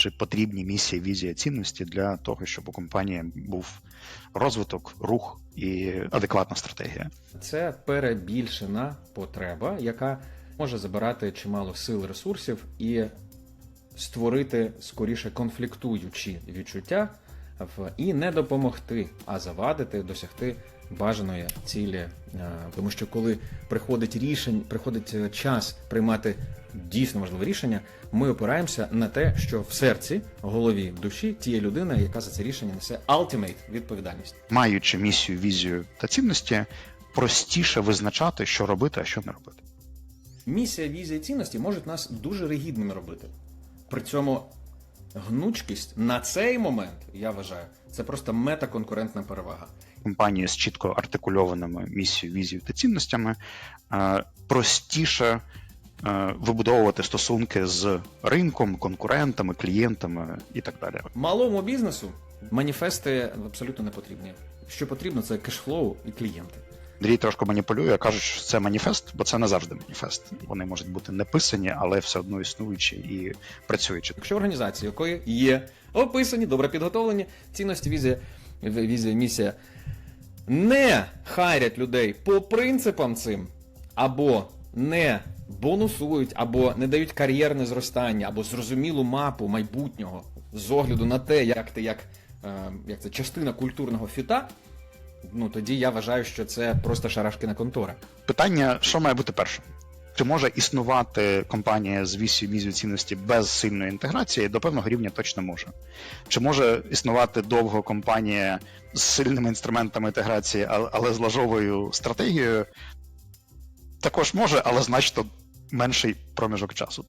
чи потрібні місія, візія, цінності для того, щоб у компанії був розвиток, рух і адекватна стратегія. Це перебільшена потреба, яка може забирати чимало сил ресурсів і створити скоріше конфліктуючі відчуття в- і не допомогти, а завадити досягти бажаної цілі. Е, Тому що коли приходить рішень, приходить е, час приймати дійсно важливе рішення, ми опираємося на те, що в серці, голові, в душі тієї людини, яка за це рішення несе ultimate відповідальність. Маючи місію, візію та цінності, простіше визначати, що робити, а що не робити. Місія, візія і цінності можуть нас дуже ригідними робити. При цьому гнучкість на цей момент, я вважаю, це просто метаконкурентна перевага. компанії з чітко артикульованими місією, візією та цінностями е, простіше вибудовувати стосунки з ринком, конкурентами, клієнтами і так далі. Малому бізнесу маніфести абсолютно не потрібні. Що потрібно, це кешфлоу і клієнти. Андрій трошки маніпулює, кажуть, що це маніфест, бо це не завжди маніфест. Вони можуть бути не писані, але все одно існуючі і працюючі. Якщо організації, у якої є описані, добре підготовлені цінності, візія, візія, місія, не хайрять людей по принципам цим, або не бонусують, або не дають кар'єрне зростання, або зрозумілу мапу майбутнього з огляду на те, як ти як, е, як це частина культурного фіта, ну тоді я вважаю, що це просто шарашкина контора. Питання: що має бути першим? Чи може існувати компанія з вісію мізію цінності без сильної інтеграції? До певного рівня точно може. Чи може існувати довго компанія з сильними інструментами інтеграції, але з лажовою стратегією? Також може, але значно менший проміжок часу.